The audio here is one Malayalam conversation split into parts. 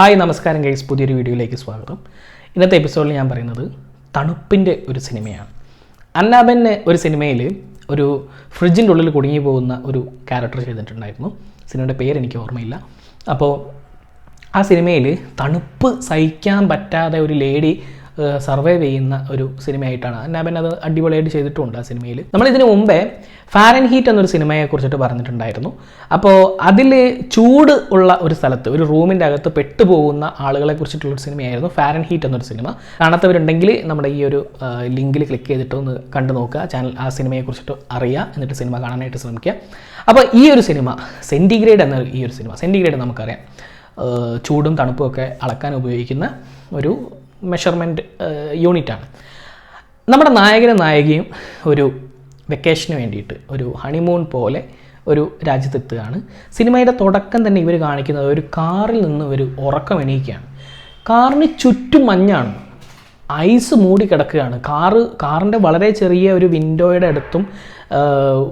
ഹായ് നമസ്കാരം ഗൈസ്. പുതിയൊരു വീഡിയോയിലേക്ക് സ്വാഗതം. ഇന്നത്തെ എപ്പിസോഡിൽ ഞാൻ പറയുന്നത് തണുപ്പിന്റെ ഒരു സിനിമയാണ്. അന്നാബന് ഒരു സിനിമയിൽ ഒരു ഫ്രിഡ്ജിന്റെ ഉള്ളിൽ കുടുങ്ങി പോകുന്ന ഒരു ക്യാരക്ടർ ചെയ്തിട്ടുണ്ടായിരുന്നു. സിനിമയുടെ പേര് എനിക്ക് ഓർമ്മയില്ല. അപ്പോൾ ആ സിനിമയിൽ തണുപ്പ് സഹിക്കാൻ പറ്റാതെ ഒരു ലേഡി സർവൈവ് ചെയ്യുന്ന ഒരു സിനിമയായിട്ടാണ്. നാബൻ അത് അടിപൊളിയായിട്ട് ചെയ്തിട്ടുണ്ട് ആ സിനിമയിൽ. നമ്മൾ ഇതിനു മുമ്പേ ഫാരൻ ഹീറ്റ് എന്നൊരു സിനിമയെ കുറിച്ചിട്ട് പറഞ്ഞിട്ടുണ്ടായിരുന്നു. അപ്പോൾ അതിൽ ചൂട് ഉള്ള ഒരു സ്ഥലത്ത് ഒരു റൂമിന്റെ അകത്ത് പെട്ടുപോകുന്ന ആളുകളെ കുറിച്ചിട്ടുള്ള ഒരു സിനിമയായിരുന്നു ഫാരൻ ഹീറ്റ് എന്നൊരു സിനിമ. കാണാത്തവരുണ്ടെങ്കിൽ നമ്മുടെ ഈ ഒരു ലിങ്കിൽ ക്ലിക്ക് ചെയ്തിട്ട് ഒന്ന് കണ്ടു നോക്കുക. ചാനൽ ആ സിനിമയെ കുറിച്ചിട്ട് അറിയുക. എന്നിട്ട് സിനിമ കാണാനായിട്ട് ശ്രമിക്കുക. അപ്പോൾ ഈ ഒരു സിനിമ സെന്റിഗ്രേഡ് എന്ന ഈ ഒരു സിനിമ സെന്റിഗ്രേഡ് നമുക്കറിയാം. ചൂടും തണുപ്പും ഒക്കെ അളക്കാൻ ഉപയോഗിക്കുന്ന ഒരു മെഷർമെന്റ് യൂണിറ്റാണ് നമ്മുടെ നായകനും നായികയും ഒരു വെക്കേഷന് വേണ്ടിയിട്ട് ഒരു ഹണിമൂൺ പോലെ ഒരു രാജ്യത്തെത്തുകയാണ്. സിനിമയുടെ തുടക്കം തന്നെ ഇവർ കാണിക്കുന്നത് ഒരു കാറിൽ നിന്ന് ഒരു ഉറക്കം എണീക്കുകയാണ് കാറിന് ചുറ്റും മഞ്ഞാണ്. ഐസ് മൂടി കിടക്കുകയാണ്. കാറ് കാറിന്റെ വളരെ ചെറിയ ഒരു വിൻഡോയുടെ അടുത്തും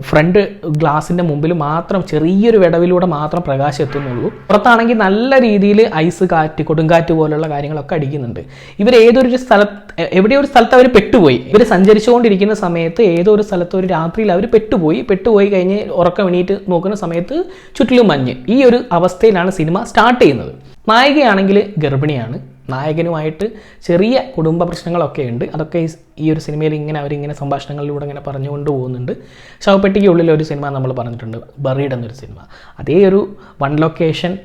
ഫ്രണ്ട് ഗ്ലാസിന്റെ മുമ്പിൽ മാത്രം ചെറിയൊരു വിടവിലൂടെ മാത്രം പ്രകാശം എത്തുന്നുള്ളൂ. പുറത്താണെങ്കിൽ നല്ല രീതിയിൽ ഐസ് കാറ്റ് കൊടുങ്കാറ്റ് പോലുള്ള കാര്യങ്ങളൊക്കെ അടിക്കുന്നുണ്ട്. ഇവർ ഏതൊരു സ്ഥലത്ത് എവിടെയോ ഒരു സ്ഥലത്ത് അവർ പെട്ടുപോയി. ഇവർ സഞ്ചരിച്ചുകൊണ്ടിരിക്കുന്ന സമയത്ത് ഏതോ ഒരു സ്ഥലത്ത് ഒരു രാത്രിയിൽ അവർ പെട്ടുപോയി. പെട്ടുപോയി കഴിഞ്ഞ് ഉറക്കം എണീറ്റ് നോക്കുന്ന സമയത്ത് ചുറ്റിലും മഞ്ഞ്. ഈ ഒരു അവസ്ഥയിലാണ് സിനിമ സ്റ്റാർട്ട് ചെയ്യുന്നത്. നായികയാണെങ്കിൽ ഗർഭിണിയാണ്. നായകനുമായിട്ട് ചെറിയ കുടുംബ പ്രശ്നങ്ങളൊക്കെ ഉണ്ട്. അതൊക്കെ ഈ- ഒരു സിനിമയിൽ ഇങ്ങനെ അവരിങ്ങനെ സംഭാഷണങ്ങളിലൂടെ ഇങ്ങനെ പറഞ്ഞുകൊണ്ട് പോകുന്നുണ്ട്. ശവപ്പെട്ടിക്കുള്ളിൽ ഒരു സിനിമ നമ്മൾ പറഞ്ഞിട്ടുണ്ട്. ബറീഡ് എന്നൊരു സിനിമ. അതേ ഒരു വൺ ലൊക്കേഷൻ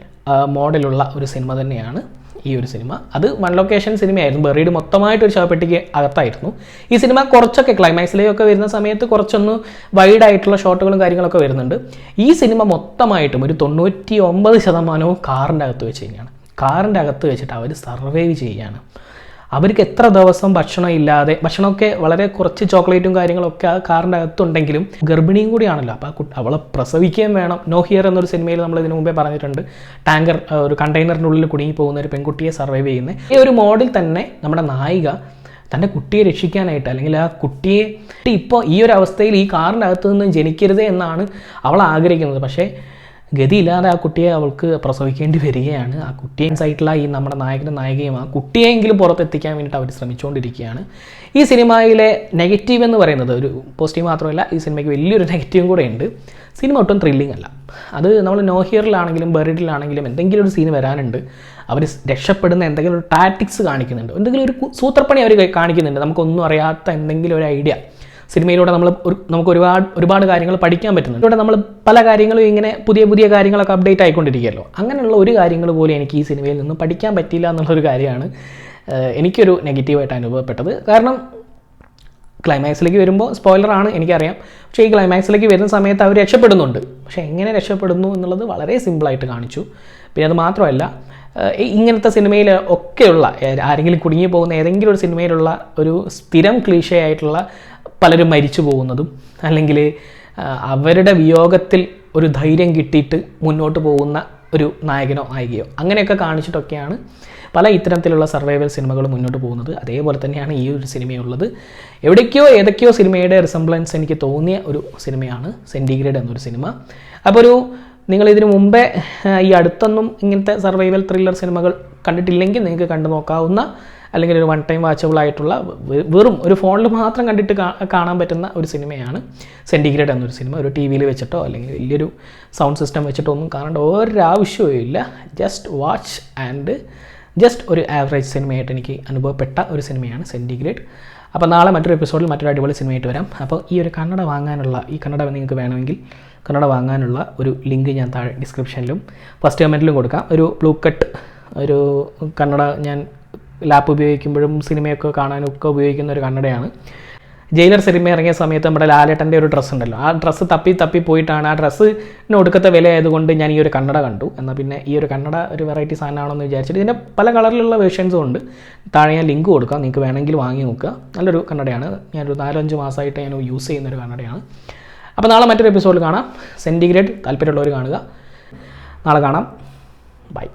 മോഡലുള്ള ഒരു സിനിമ തന്നെയാണ് ഈ ഒരു സിനിമ. അത് വൺ ലൊക്കേഷൻ സിനിമയായിരുന്നു. ബറീഡ് മൊത്തമായിട്ട് ഒരു ശവപ്പെട്ടിക്ക് അകത്തായിരുന്നു. ഈ സിനിമ കുറച്ചൊക്കെ ക്ലൈമാക്സിലേക്കൊക്കെ വരുന്ന സമയത്ത് കുറച്ചൊന്ന് വൈഡ് ആയിട്ടുള്ള ഷോട്ടുകളും കാര്യങ്ങളൊക്കെ വരുന്നുണ്ട്. ഈ സിനിമ മൊത്തമായിട്ടും ഒരു തൊണ്ണൂറ്റി ഒമ്പത് ശതമാനവും കാറിന്റെ അകത്ത് വെച്ച് തന്നെയാണ്. കാറിന്റെ അകത്ത് വെച്ചിട്ട് അവർ സർവൈവ് ചെയ്യുകയാണ് അവർക്ക് എത്ര ദിവസം ഭക്ഷണം ഇല്ലാതെ ഭക്ഷണമൊക്കെ വളരെ കുറച്ച് ചോക്ലേറ്റും കാര്യങ്ങളൊക്കെ ആ കാറിന്റെ അകത്തുണ്ടെങ്കിലും ഗർഭിണിയും കൂടിയാണല്ലോ. അപ്പോൾ അവളെ പ്രസവിക്കുകയും വേണം. നോ ഹിയർ എന്നൊരു സിനിമയിൽ നമ്മൾ ഇതിനു മുമ്പേ പറഞ്ഞിട്ടുണ്ട്. ടാങ്കർ ഒരു കണ്ടെയ്നറിന്റെ ഉള്ളിൽ കുടുങ്ങി പോകുന്ന ഒരു പെൺകുട്ടിയെ സർവൈവ് ചെയ്യുന്ന. ഈ ഒരു മോഡിൽ തന്നെ നമ്മുടെ നായിക തന്റെ കുട്ടിയെ രക്ഷിക്കാനായിട്ട് അല്ലെങ്കിൽ ആ കുട്ടിയെ ഇപ്പോൾ ഈ ഒരു അവസ്ഥയിൽ ഈ കാറിന്റെ അകത്ത് നിന്ന് ജനിക്കരുത് എന്നാണ് അവൾ ആഗ്രഹിക്കുന്നത്. പക്ഷേ ഗതിയില്ലാതെ ആ കുട്ടിയെ അവൾക്ക് പ്രസവിക്കേണ്ടി വരികയാണ്. ആ കുട്ടിയെ സൈറ്റിലായി ഈ നമ്മുടെ നായകനും നായികയും ആ കുട്ടിയെങ്കിലും പുറത്തെത്തിക്കാൻ വേണ്ടിയിട്ട് അവർ ശ്രമിച്ചുകൊണ്ടിരിക്കുകയാണ് ഈ സിനിമയിലെ നെഗറ്റീവ് എന്ന് പറയുന്നത് ഒരു പോസിറ്റീവ് മാത്രമല്ല ഈ സിനിമയ്ക്ക് വലിയൊരു നെഗറ്റീവും കൂടെ ഉണ്ട്. സിനിമ ഒട്ടും ത്രില്ലിംഗ് അല്ല. അത് നമ്മൾ നോ ഹിയറിലാണെങ്കിലും ബെറിഡിലാണെങ്കിലും എന്തെങ്കിലും ഒരു സീൻ വരാനുണ്ട്. അവർ രക്ഷപ്പെടുന്ന എന്തെങ്കിലും ഒരു ടാറ്റിക്സ് കാണിക്കുന്നുണ്ട്. എന്തെങ്കിലും ഒരു സൂത്രപ്പണി അവർ കാണിക്കുന്നുണ്ട്. നമുക്കൊന്നും അറിയാത്ത എന്തെങ്കിലും ഒരു ഐഡിയ സിനിമയിലൂടെ നമ്മൾ ഒരു നമുക്ക് ഒരുപാട് ഒരുപാട് കാര്യങ്ങൾ പഠിക്കാൻ പറ്റുന്നുണ്ട്. ഇവിടെ നമ്മൾ പല കാര്യങ്ങളും ഇങ്ങനെ പുതിയ പുതിയ കാര്യങ്ങളൊക്കെ അപ്ഡേറ്റ് ആയിക്കൊണ്ടിരിക്കുകയല്ലോ. അങ്ങനെയുള്ള ഒരു കാര്യങ്ങൾ പോലും എനിക്ക് ഈ സിനിമയിൽ നിന്ന് പഠിക്കാൻ പറ്റില്ല എന്നുള്ളൊരു കാര്യമാണ് എനിക്കൊരു നെഗറ്റീവായിട്ട് അനുഭവപ്പെട്ടത്. കാരണം ക്ലൈമാക്സിലേക്ക് വരുമ്പോൾ സ്പോയിലറാണ് എനിക്കറിയാം. പക്ഷേ ഈ ക്ലൈമാക്സിലേക്ക് വരുന്ന സമയത്ത് അവർ രക്ഷപ്പെടുന്നുണ്ട്. പക്ഷേ എങ്ങനെ രക്ഷപ്പെടുന്നു എന്നുള്ളത് വളരെ സിമ്പിളായിട്ട് കാണിച്ചു. പിന്നെ അത് മാത്രമല്ല ഇങ്ങനത്തെ സിനിമയിൽ ഒക്കെയുള്ള ആരെങ്കിലും കുടുങ്ങി പോകുന്ന ഏതെങ്കിലും ഒരു സിനിമയിലുള്ള ഒരു സ്ഥിരം ക്ലീഷയായിട്ടുള്ള പലരും മരിച്ചു പോകുന്നതും അല്ലെങ്കിൽ അവരുടെ വിയോഗത്തിൽ ഒരു ധൈര്യം കിട്ടിയിട്ട് മുന്നോട്ട് പോകുന്ന ഒരു നായകനോ നായികയോ അങ്ങനെയൊക്കെ കാണിച്ചിട്ടൊക്കെയാണ് പല ഇത്തരത്തിലുള്ള സർവൈവൽ സിനിമകൾ മുന്നോട്ട് പോകുന്നത്. അതേപോലെ തന്നെയാണ് ഈ ഒരു സിനിമയുള്ളത്. എവിടേക്കോ ഏതൊക്കെയോ സിനിമയുടെ റിസംബ്ലൻസ് എനിക്ക് തോന്നിയ ഒരു സിനിമയാണ് സെന്റിഗ്രേഡ് എന്നൊരു സിനിമ. അപ്പോൾ ഒരു നിങ്ങൾ ഇതിനു മുമ്പേ ഈ അടുത്തൊന്നും ഇങ്ങനത്തെ സർവൈവൽ ത്രില്ലർ സിനിമകൾ കണ്ടിട്ടില്ലെങ്കിൽ നിങ്ങൾക്ക് കണ്ടു നോക്കാവുന്ന അല്ലെങ്കിൽ ഒരു വൺ ടൈം വാച്ചബിൾ ആയിട്ടുള്ള വെറും ഒരു ഫോണിൽ മാത്രം കണ്ടിട്ട് കാണാൻ പറ്റുന്ന ഒരു സിനിമയാണ് സെന്റിഗ്രേഡ് എന്നൊരു സിനിമ. ഒരു ടി വിയിൽ വെച്ചിട്ടോ അല്ലെങ്കിൽ വലിയൊരു സൗണ്ട് സിസ്റ്റം വെച്ചിട്ടോ ഒന്നും കാണേണ്ട ഒരാവശ്യവും ഇല്ല. ജസ്റ്റ് വാച്ച് ആൻഡ് ജസ്റ്റ് ഒരു ആവറേജ് സിനിമയായിട്ട് എനിക്ക് അനുഭവപ്പെട്ട ഒരു സിനിമയാണ് സെന്റിഗ്രേഡ് അപ്പോൾ നാളെ മറ്റൊരു എപ്പിസോഡിൽ മറ്റൊരു അടിപൊളി സിനിമയായിട്ട് വരാം. അപ്പോൾ ഈ ഒരു കന്നഡ വാങ്ങാനുള്ള ഈ കന്നഡ നിങ്ങൾക്ക് വേണമെങ്കിൽ കന്നഡ വാങ്ങാനുള്ള ഒരു ലിങ്ക് ഞാൻ താഴെ ഡിസ്ക്രിപ്ഷനിലും ഫസ്റ്റ് കമന്റിലും കൊടുക്കാം. ഒരു ബ്ലൂ കട്ട് ഒരു കന്നഡ ഞാൻ ലാപ്പ് ഉപയോഗിക്കുമ്പോഴും സിനിമയൊക്കെ കാണാനും ഒക്കെ ഉപയോഗിക്കുന്ന ഒരു കന്നഡയാണ്. ജയിലർ സിനിമ ഇറങ്ങിയ സമയത്ത് നമ്മുടെ ലാലേട്ടന്റെ ഒരു ഡ്രസ്സ് ഉണ്ടല്ലോ. ആ ഡ്രസ്സ് തപ്പി തപ്പി പോയിട്ടാണ് ആ ഡ്രസ്സിന് ഒടുക്കത്തെ വില ആയതുകൊണ്ട് ഞാൻ ഈ ഒരു കന്നഡ കണ്ടു. എന്നാൽ പിന്നെ ഈ ഒരു കന്നഡ ഒരു വെറൈറ്റി സാധനമാണെന്ന് വിചാരിച്ചിട്ട് ഇതിന്റെ പല കളറിലുള്ള വേർഷൻസും ഉണ്ട്. താഴെ ഞാൻ ലിങ്ക് കൊടുക്കാം. നിങ്ങൾക്ക് വേണമെങ്കിൽ വാങ്ങി നോക്കുക. നല്ലൊരു കന്നഡയാണ് ഞാനൊരു നാലഞ്ച് മാസമായിട്ട് ഞാൻ യൂസ് ചെയ്യുന്ന ഒരു കന്നഡയാണ് അപ്പോൾ നാളെ മറ്റൊരു എപ്പിസോഡിൽ കാണാം. സെന്റിഗ്രേഡ് താല്പര്യമുള്ളവർ കാണുക. നാളെ കാണാം. ബൈ